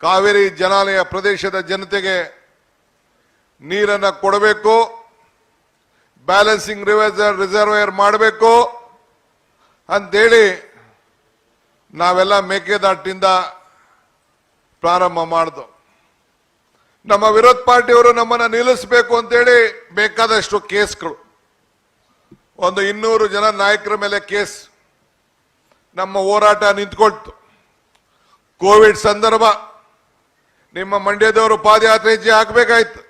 ಕಾವೇರಿ ಜನಾಲಯ ಪ್ರದೇಶದ ಜನತೆಗೆ ನೀರನ್ನು ಕೊಡಬೇಕು ಬ್ಯಾಲೆನ್ಸಿಂಗ್ ರಿವರ್ಸರ್ ರಿಸರ್ವೇರ್ ಮಾಡಬೇಕು. ಅಂತೇಳಿ ನಾವೆಲ್ಲ ಮೇಕೆದಾಟಿಂದ ಪ್ರಾರಂಭ ಮಾಡ್ದು. ನಮ್ಮ ವಿರೋಧ ಪಾರ್ಟಿಯವರು ನಮ್ಮನ್ನು ನಿಲ್ಲಿಸಬೇಕು ಅಂತೇಳಿ ಬೇಕಾದಷ್ಟು ಕೇಸ್ಗಳು. ಒಂದು ಇನ್ನೂರು ಜನ ನಾಯಕರ ಮೇಲೆ ಕೇಸ್ ನಮ್ಮ ಹೋರಾಟ ನಿಂತ್ಕೊಳ್ತು. ಕೋವಿಡ್ ಸಂದರ್ಭ ನಿಮ್ಮ ಮಂಡ್ಯದವರು ಪಾದಯಾತ್ರೆ ಹೆಜ್ಜೆ ಹಾಕ್ಬೇಕಾಯ್ತು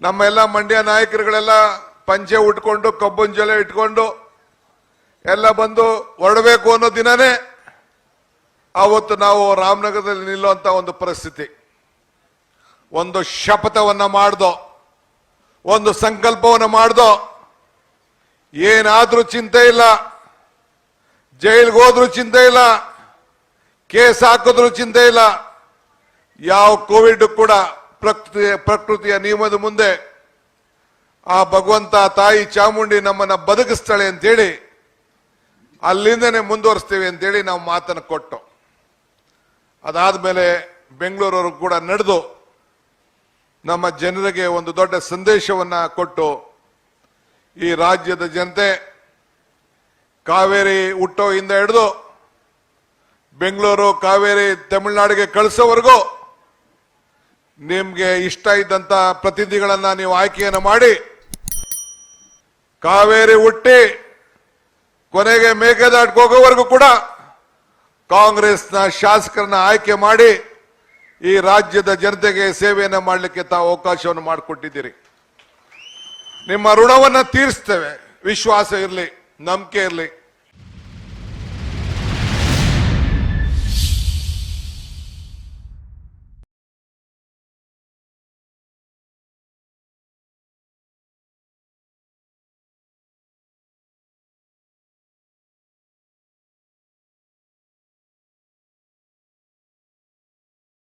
ನಮ್ಮ ಎಲ್ಲ ಮಂಡ್ಯ ನಾಯಕರುಗಳೆಲ್ಲ ಪಂಚೆ ಉಟ್ಕೊಂಡು, ಕಬ್ಬನ್ ಜೊಲೆ ಇಟ್ಕೊಂಡು, ಎಲ್ಲ ಬಂದು ಹೊರಡಬೇಕು ಅನ್ನೋ ದಿನನೇ ಆವತ್ತು ನಾವು ರಾಮನಗರದಲ್ಲಿ ನಿಲ್ಲುವಂತ ಒಂದು ಪರಿಸ್ಥಿತಿ. ಒಂದು ಶಪಥವನ್ನ ಮಾಡ್ದೋ, ಒಂದು ಸಂಕಲ್ಪವನ್ನು ಮಾಡ್ದೋ, ಏನಾದರೂ ಚಿಂತೆ ಇಲ್ಲ. ಜೈಲ್ಗೆ ಹೋದ್ರೂ ಚಿಂತೆ ಇಲ್ಲ. ಕೇಸ್ ಹಾಕಿದ್ರು ಚಿಂತೆ ಇಲ್ಲ. ಯಾವ ಕೋವಿಡ್ ಕೂಡ ಪ್ರಕೃತಿಯ ಪ್ರಕೃತಿಯ ನಿಯಮದ ಮುಂದೆ ಆ ಭಗವಂತ ತಾಯಿ ಚಾಮುಂಡಿ ನಮ್ಮನ್ನ ಬದುಕಿಸ್ತಾಳೆ ಅಂತೇಳಿ ಅಲ್ಲಿಂದನೇ ಮುಂದುವರಿಸ್ತೀವಿ ಅಂತೇಳಿ ನಾವು ಮಾತನ್ನು ಕೊಟ್ಟು. ಅದಾದ್ಮೇಲೆ ಬೆಂಗಳೂರವರು ಕೂಡ ನಡೆದು ನಮ್ಮ ಜನರಿಗೆ ಒಂದು ದೊಡ್ಡ ಸಂದೇಶವನ್ನ ಕೊಟ್ಟು ಈ ರಾಜ್ಯದ ಜನತೆ ಕಾವೇರಿ ಹುಟ್ಟೋಯಿಂದ ಹಿಡಿದು ಬೆಂಗಳೂರು, ಕಾವೇರಿ, ತಮಿಳುನಾಡಿಗೆ ಕಳಿಸೋವರೆಗೂ ನಿಮ್ಗೆ ಇಷ್ಟ ಇದ್ದಂತ ಪ್ರತಿನಿಧಿಗಳನ್ನ ನೀವು ಆಯ್ಕೆಯನ್ನು ಮಾಡಿ. ಕಾವೇರಿ ಹುಟ್ಟಿ, ಕೊನೆಗೆ ಮೇಕೆದಾಟ್ಗೆ ಹೋಗೋವರೆಗೂ ಕೂಡ ಕಾಂಗ್ರೆಸ್ನ ಶಾಸಕರನ್ನ ಆಯ್ಕೆ ಮಾಡಿ ಈ ರಾಜ್ಯದ ಜನತೆಗೆ ಸೇವೆಯನ್ನು ಮಾಡಲಿಕ್ಕೆ ತಾವು ಅವಕಾಶವನ್ನು ಮಾಡಿಕೊಟ್ಟಿದ್ದೀರಿ. ನಿಮ್ಮ ಋಣವನ್ನ ತೀರಿಸ್ತೇವೆ. ವಿಶ್ವಾಸ ಇರಲಿ, ನಂಬಿಕೆ ಇರಲಿ.